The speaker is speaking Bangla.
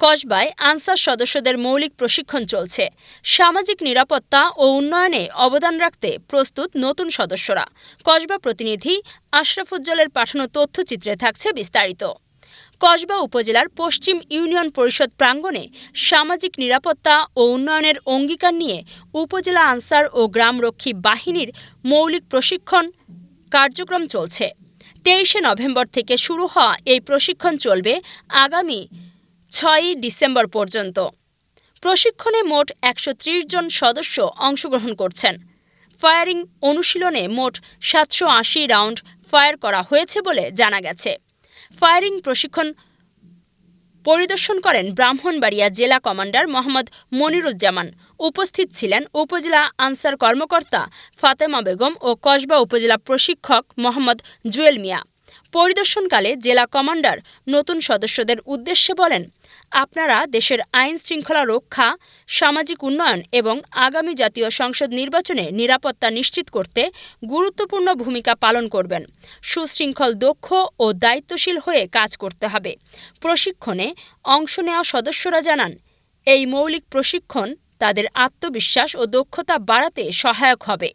কসবায় আনসার সদস্যদের মৌলিক প্রশিক্ষণ চলছে। সামাজিক নিরাপত্তা ও উন্নয়নে অবদান রাখতে প্রস্তুত নতুন সদস্যরা। কসবা প্রতিনিধি আশরাফুজ্জলের পাঠানো তথ্যচিত্রে থাকছে বিস্তারিত। কসবা উপজেলার পশ্চিম ইউনিয়ন পরিষদ প্রাঙ্গণে সামাজিক নিরাপত্তা ও উন্নয়নের অঙ্গীকার নিয়ে উপজেলা আনসার ও গ্রামরক্ষী বাহিনীর মৌলিক প্রশিক্ষণ কার্যক্রম চলছে। তেইশে নভেম্বর থেকে শুরু হওয়া এই প্রশিক্ষণ চলবে আগামী ছয়ই ডিসেম্বর পর্যন্ত। প্রশিক্ষণে মোট একশো ত্রিশ জন সদস্য অংশগ্রহণ করছেন। ফায়ারিং অনুশীলনে মোট সাতশো আশি রাউন্ড ফায়ার করা হয়েছে বলে জানা গেছে। ফায়ারিং প্রশিক্ষণ পরিদর্শন করেন ব্রাহ্মণবাড়িয়া জেলা কমান্ডার মোহাম্মদ মনিরুজ্জামান। উপস্থিত ছিলেন উপজেলা আনসার কর্মকর্তা ফাতেমা বেগম ও কসবা উপজেলা প্রশিক্ষক মোহাম্মদ জুয়েল মিয়া। পরিদর্শনকালে জেলা কমান্ডার নতুন সদস্যদের উদ্দেশ্যে বলেন, আপনারা দেশের আইন শৃঙ্খলা রক্ষা, সামাজিক উন্নয়ন এবং আগামী জাতীয় সংসদ নির্বাচনে নিরাপত্তা নিশ্চিত করতে গুরুত্বপূর্ণ ভূমিকা পালন করবেন। সুশৃঙ্খল, দক্ষ ও দায়িত্বশীল হয়ে কাজ করতে হবে। প্রশিক্ষণে অংশ নেওয়া সদস্যরা জানান, এই মৌলিক প্রশিক্ষণ তাদের আত্মবিশ্বাস ও দক্ষতা বাড়াতে সহায়ক হবে।